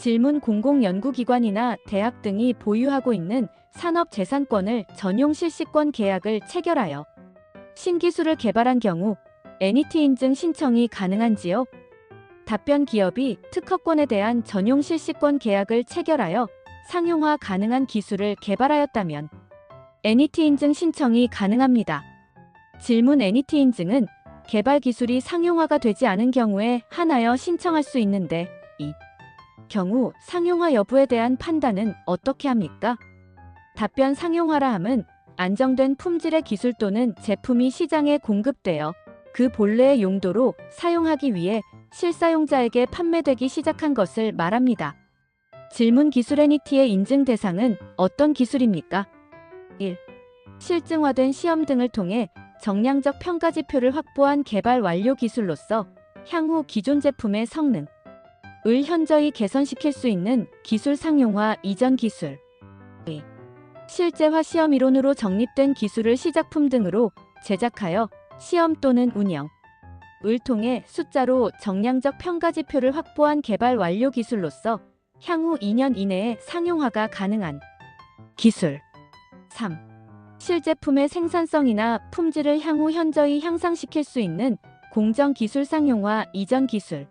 질문 공공연구기관이나 대학 등이 보유하고 있는 산업재산권을 전용 실시권 계약을 체결하여 신기술을 개발한 경우 NET 인증 신청이 가능한지요? 답변 기업이 특허권에 대한 전용 실시권 계약을 체결하여 상용화 가능한 기술을 개발하였다면 NET 인증 신청이 가능합니다. 질문 NET 인증은 개발 기술이 상용화가 되지 않은 경우에 한하여 신청할 수 있는데 이 경우 상용화 여부에 대한 판단은 어떻게 합니까? 답변 상용화라 함은 안정된 품질의 기술 또는 제품이 시장에 공급되어 그 본래의 용도로 사용하기 위해 실사용자에게 판매되기 시작한 것을 말합니다. 질문 기술 NET의 인증 대상은 어떤 기술입니까? 1. 실증화된 시험 등을 통해 정량적 평가 지표를 확보한 개발 완료 기술로서 향후 기존 제품의 성능, 을 현저히 개선시킬 수 있는 기술 상용화 이전 기술. 2. 실제화 시험 이론으로 정립된 기술을 시작품 등으로 제작하여 시험 또는 운영, 을 통해 숫자로 정량적 평가 지표를 확보한 개발 완료 기술로서 향후 2년 이내에 상용화가 가능한 기술. 3. 실제품의 생산성이나 품질을 향후 현저히 향상시킬 수 있는 공정 기술 상용화 이전 기술.